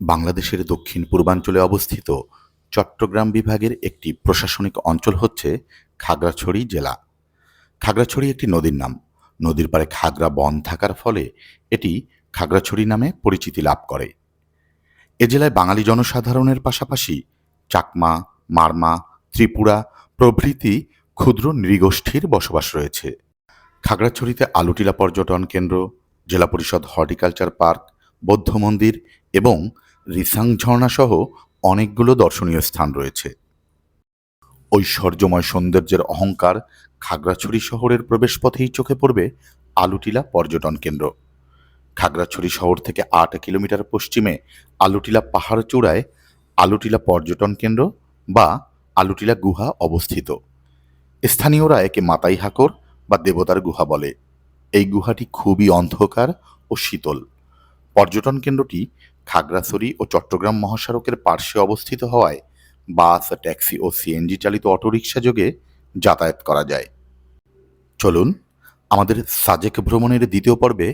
বাংলাদেশের দক্ষিণ পূর্বাঞ্চলে অবস্থিত চট্টগ্রাম বিভাগের একটি প্রশাসনিক অঞ্চল হচ্ছে খাগড়াছড়ি জেলা। খাগড়াছড়ি একটি নদীর নাম। নদীর পাড়ে খাগড়া বন থাকার ফলে এটি খাগড়াছড়ি নামে পরিচিতি লাভ করে। এ জেলায় বাঙালি জনসাধারণের পাশাপাশি চাকমা, মারমা, ত্রিপুরা প্রভৃতি ক্ষুদ্র নৃগোষ্ঠীর বসবাস রয়েছে। খাগড়াছড়িতে আলুটিলা পর্যটন কেন্দ্র, জেলা পরিষদ হর্টিকালচার পার্ক, বৌদ্ধ মন্দির এবং রিসাং ঝর্ণা সহ অনেকগুলো দর্শনীয় স্থান রয়েছে। ঐশ্বর্যময় সৌন্দর্যের অহংকার খাগড়াছড়ি শহরের প্রবেশপথেই চোখে পড়বে আলুটিলা পর্যটন কেন্দ্র। খাগড়াছড়ি শহর থেকে আট কিলোমিটার পশ্চিমে আলুটিলা পাহাড় চূড়ায় আলুটিলা পর্যটন কেন্দ্র বা আলুটিলা গুহা অবস্থিত। স্থানীয়রা একে মাতাই হাকর বা দেবতার গুহা বলে। এই গুহাটি খুবই অন্ধকার ও শীতল। পর্যটন কেন্দ্রটি খাগড়াছড়ি ও চট্টগ্রাম মহাসড়কের পার্শ্বে অবস্থিত হওয়ায় বাস, ট্যাক্সি ও সিএনজি চালিত অটোরিকশা যোগে যাতায়াত করা যায়। চলুন, আমাদের সাজেক ভ্রমণের দ্বিতীয় পর্বে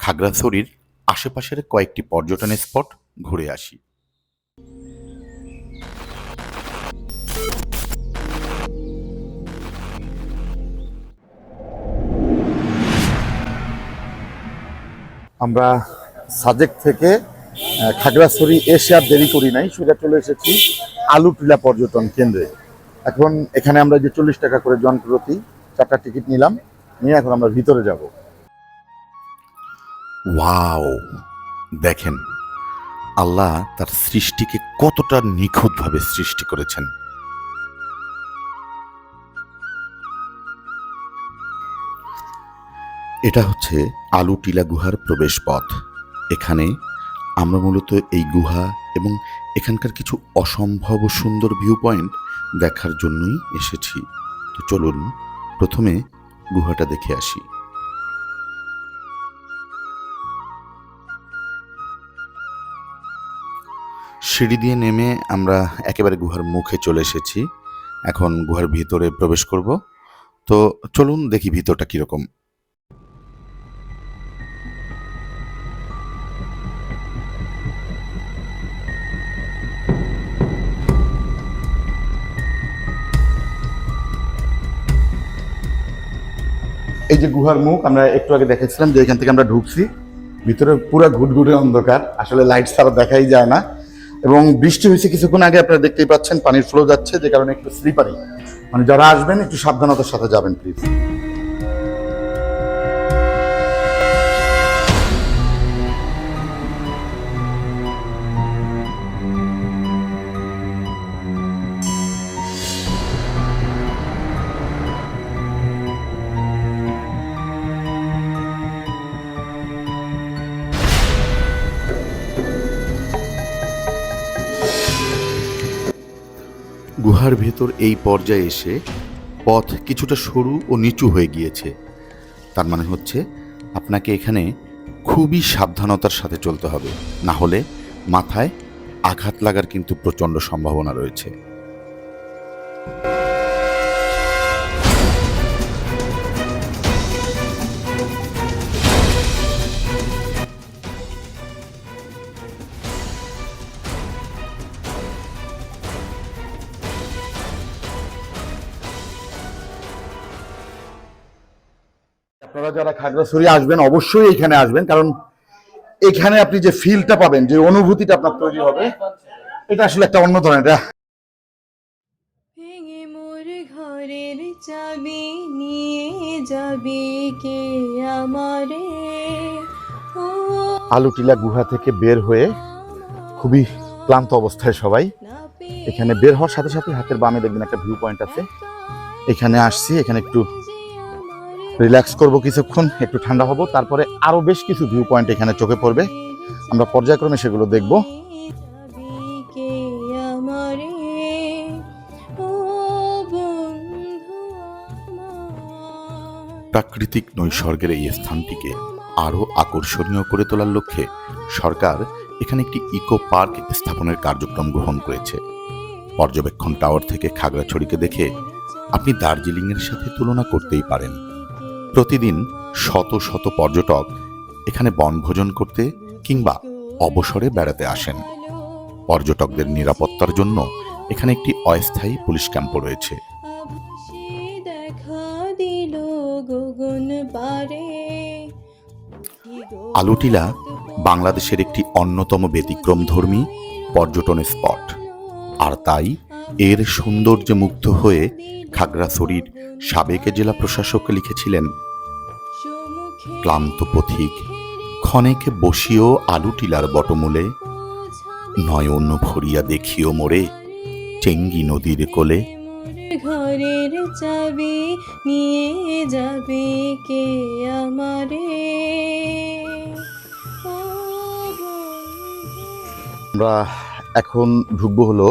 খাগড়াছড়ির আশেপাশের কয়েকটি পর্যটন স্পট ঘুরে আসি। আমরা সাজেক থেকে খাগড়াছড়ি এসে আর দেরি করি নাই, সোজা চলে এসেছি আলুটিলা পর্যটন কেন্দ্রে। এখন এখানে আমরা যে চল্লিশ টাকা করে জন প্রতি চারটা টিকিট নিলাম, নিয়ে এখন আমরা ভিতরে যাব। ওয়াও, দেখেন, আল্লাহ তার সৃষ্টিকে কতটা নিখুঁতভাবে সৃষ্টি করেছেন। এটা হচ্ছে আলু টিলা গুহার প্রবেশ পথ এখানে আমরা মূলত এই গুহা এবং এখানকার কিছু অসম্ভব সুন্দর ভিউ পয়েন্ট দেখার জন্যই এসেছি। তো চলুন, প্রথমে গুহাটা দেখে আসি। সিঁড়ি দিয়ে নেমে আমরা একেবারে গুহার মুখে চলে এসেছি। এখন গুহার ভিতরে প্রবেশ করব। তো চলুন দেখি ভিতরটা কীরকম। এই যে গুহার মুখ, আমরা একটু আগে দেখেছিলাম যে এখান থেকে আমরা ঢুকছি। ভিতরে পুরো ঘুটঘুটে অন্ধকার, আসলে লাইট ছাড়া দেখাই যায় না। এবং বৃষ্টি হয়েছে কিছুক্ষণ আগে, আপনারা দেখতেই পাচ্ছেন, পানির ফ্লো যাচ্ছে, যে কারণে একটু স্লিপারি মানে যারা আসবেন, একটু সাবধানতার সাথে যাবেন প্লিজ গুহার ভেতর এই পর্যায়ে এসে পথ কিছুটা সরু ও নিচু হয়ে গিয়েছে। তার মানে হচ্ছে আপনাকে এখানে খুবই সাবধানতার সাথে চলতে হবে। না হলে মাথায় আঘাত লাগার কিন্তু প্রচণ্ড সম্ভাবনা রয়েছে। আপনারা যারা খাগড়াছড়ি আসবেন অবশ্যই এখানে আসবেন কারণ এখানে আপনি যে ফিলটা পাবেন যে অনুভূতিটা আপনার তৈরি হবে এটা আসলে একটা অন্য ধরনের এটা ভেঙে মোর ঘরের চাবি নিয়ে যাবি কে আমারে? আলুটিলা গুহা থেকে বের হয়ে খুবই ক্লান্ত অবস্থায় সবাই। এখানে বের হওয়ার সাথে সাথে হাতের বামে দেখবেন একটা ভিউ পয়েন্ট আছে। এখানে আসছি এখানে একটু রিল্যাক্স করব কিছুক্ষণ একটু ঠান্ডা হব তারপরে আরও বেশ কিছু ভিউ পয়েন্ট এখানে চোখে পড়বে। আমরা পর্যায়ক্রমে সেগুলো দেখব। প্রাকৃতিক নৈসর্গের এই স্থানটিকে আরও আকর্ষণীয় করে তোলার লক্ষ্যে সরকার এখানে একটি ইকো পার্ক স্থাপনের কার্যক্রম গ্রহণ করেছে। পর্যবেক্ষণ টাওয়ার থেকে খাগড়াছড়িকে দেখে আপনি দার্জিলিংয়ের সাথে তুলনা করতেই পারেন। প্রতিদিন শত শত পর্যটক এখানে বনভোজন করতে কিংবা অবসরে বেড়াতে আসেন। পর্যটকদের নিরাপত্তার জন্য এখানে একটি অস্থায়ী পুলিশ ক্যাম্পও রয়েছে। আলুটিলা বাংলাদেশের একটি অন্যতম ব্যতিক্রমধর্মী পর্যটন স্পট। আর তাই এর সৌন্দর্যে মুগ্ধ হয়ে খাগড়াছড়ির সাবেক জেলা প্রশাসক লিখেছিলেন ক্লান্ত পথিক ক্ষণেকে বসিও আলুটিলার বটমূলে নয়ন ভরিয়া দেখিও মোরে চেঙ্গি নদীর কোলে। ঘরের চাবি নিয়ে যাবে কে আমারে? আমরা এখন ঢুকবো হলো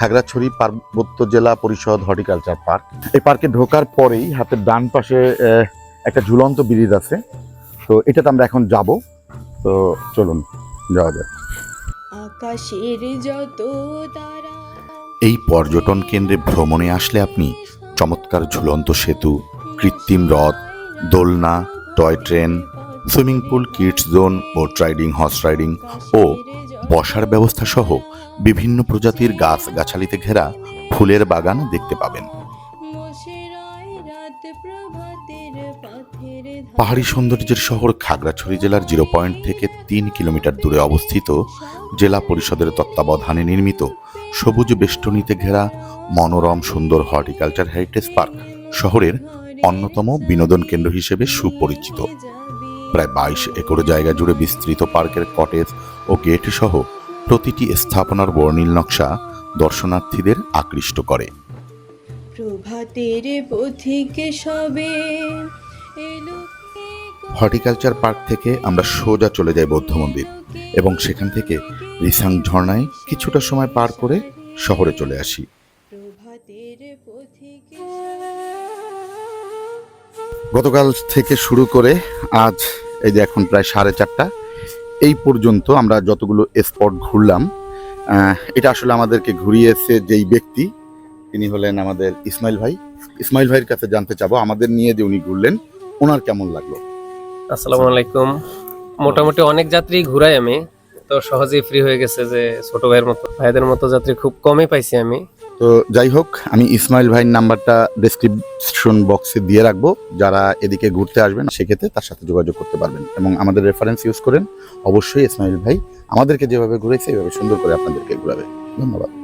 খাগড়াছড়ি পার্বত্য জেলা পরিষদ হর্টিকালচার পার্ক। এই পার্কে ঢোকার পরেই হাতের ডান পাশে একটা ঝুলন্ত ব্রিজ আছে। তো এটাতে আমরা এখন যাব। তো চলুন যাওয়া যাক। আকাশের যত তারা এই পর্যটন কেন্দ্রে ভ্রমণে আসলে আপনি চমৎকার ঝুলন্ত সেতু কৃত্রিম হ্রদ দোলনা toy train swimming pool kids zone boat riding horse riding ও বসার ব্যবস্থা সহ বিভিন্ন প্রজাতির গাছ গাছালিতে ঘেরা ফুলের বাগান দেখতে পাবেন। পাহাড়ি সৌন্দর্যের শহর খাগড়াছড়ি জেলার জিরো পয়েন্ট থেকে তিন কিলোমিটার দূরে অবস্থিত জেলা পরিষদের তত্ত্বাবধানে নির্মিত সবুজ বেষ্টনীতে ঘেরা মনোরম সুন্দর হর্টিকালচার হেরিটেজ পার্ক শহরের অন্যতম বিনোদন কেন্দ্র হিসেবে সুপরিচিত। প্রায় বাইশ একর জায়গা জুড়ে বিস্তৃত পার্কের কটেজ ও গেট সহ প্রতিটি স্থাপনার বর্ণিল নকশা দর্শনার্থীদের আকৃষ্ট করে। প্রভাতের পথিকে সবে হর্টিকালচার পার্ক থেকে আমরা সোজা চলে যাই বৌদ্ধ মন্দির এবং সেখান থেকে রিসাং ঝর্ণায় কিছুটা সময় পার করে শহরে চলে আসি। গতকাল থেকে শুরু করে আজ এই যে এখন প্রায় সাড়ে চারটা এই পর্যন্ত আমরা যতগুলো স্পট ঘুরলাম এটা আসলে আমাদেরকে ঘুরিয়েছে যেই ব্যক্তি, তিনি হলেন আমাদের ইসমাইল ভাই। ইসমাইল ভাইয়ের কাছে জানতে চাবো, আমাদের নিয়ে যে উনি ঘুরলেন, ওনার কেমন লাগল? আসসালামু আলাইকুম। মোটামুটি অনেক যাত্রী ঘুরাই আমি, তো সহজেই ফ্রি হয়ে গেছে যে ছোট ভাইয়ের মতো, ভাইদের মতো যাত্রী খুব কমই পাইছি আমি। তো যাই হোক, আমি ইসমাইল ভাইয়ের নাম্বারটা ডিসক্রিপশন বক্সে দিয়ে রাখব। যারা এদিকে ঘুরতে আসবেন, সেক্ষেত্রে তার সাথে যোগাযোগ করতে পারবেন এবং আমাদের রেফারেন্স ইউজ করেন, অবশ্যই ইসমাইল ভাই আমাদেরকে যেভাবে ঘুরেছে, এভাবে সুন্দর করে আপনাদেরকে ঘুরাবে। ধন্যবাদ।